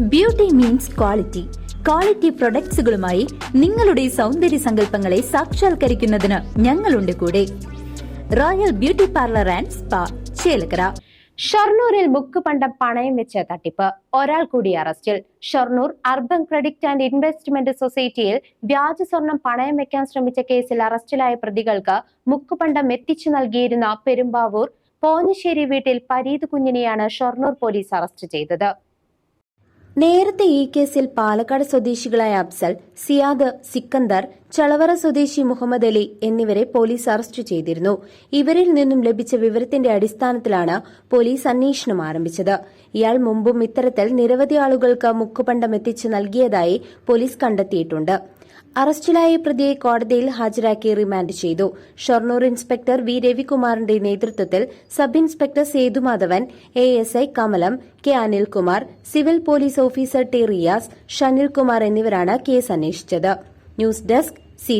Beauty means quality quality പ്രൊഡക്ട്സുകളുമായി നിങ്ങളുടെ സൗന്ദര്യ സങ്കല്പങ്ങളെ സാക്ഷാത്കരിക്കുന്നതിന് ഞങ്ങളുണ്ട് കൂടെ. Royal beauty parlour and spa Chelakkara. ഷൊർണൂരിൽ ബുക്ക് പണ്ടം പണയം വെച്ച തട്ടിപ്പ്. ഒരാൾ കൂടി അറസ്റ്റിൽ. Shoranur urban credit and investment സൊസൈറ്റിയിൽ വ്യാജ സ്വർണം പണയം വെക്കാൻ ശ്രമിച്ച കേസിൽ അറസ്റ്റിലായ പ്രതികൾക്ക് മുക്കുപണ്ടം എത്തിച്ചു നൽകിയിരുന്ന പെരുമ്പാവൂർ പോഞ്ഞശ്ശേരി വീട്ടിൽ പരീത് കുഞ്ഞിനെയാണ് ഷൊർണൂർ പോലീസ് അറസ്റ്റ് ചെയ്തത്. നേരത്തെ ഈ കേസിൽ പാലക്കാട് സ്വദേശികളായ അഫ്സൽ സിയാദ് സിക്കന്ദർ ചളവറ സ്വദേശി മുഹമ്മദ് അലി എന്നിവരെ പോലീസ് അറസ്റ്റ് ചെയ്തിരുന്നു. ഇവരിൽ നിന്നും ലഭിച്ച വിവരത്തിന്റെ അടിസ്ഥാനത്തിലാണ് പോലീസ് അന്വേഷണം ആരംഭിച്ചത്. ഇയാൾ മുമ്പും ഇത്തരത്തിൽ നിരവധി ആളുകൾക്ക് മുക്കുപണ്ടം എത്തിച്ചു നൽകിയതായി പോലീസ് കണ്ടെത്തിയിട്ടുണ്ട്. അറസ്റ്റിലായ പ്രതിയെ കോടതിയിൽ ഹാജരാക്കി റിമാൻഡ് ചെയ്തു. ഷൊർണൂർ ഇൻസ്പെക്ടർ വി രവികുമാറിന്റെ നേതൃത്വത്തിൽ sub inspector Sethumadhavan A S I Kamalam K Anilkumar civil police officer T Riyas Shanilkumar എന്നിവരാണ് കേസ് അന്വേഷിച്ചത്. News desk C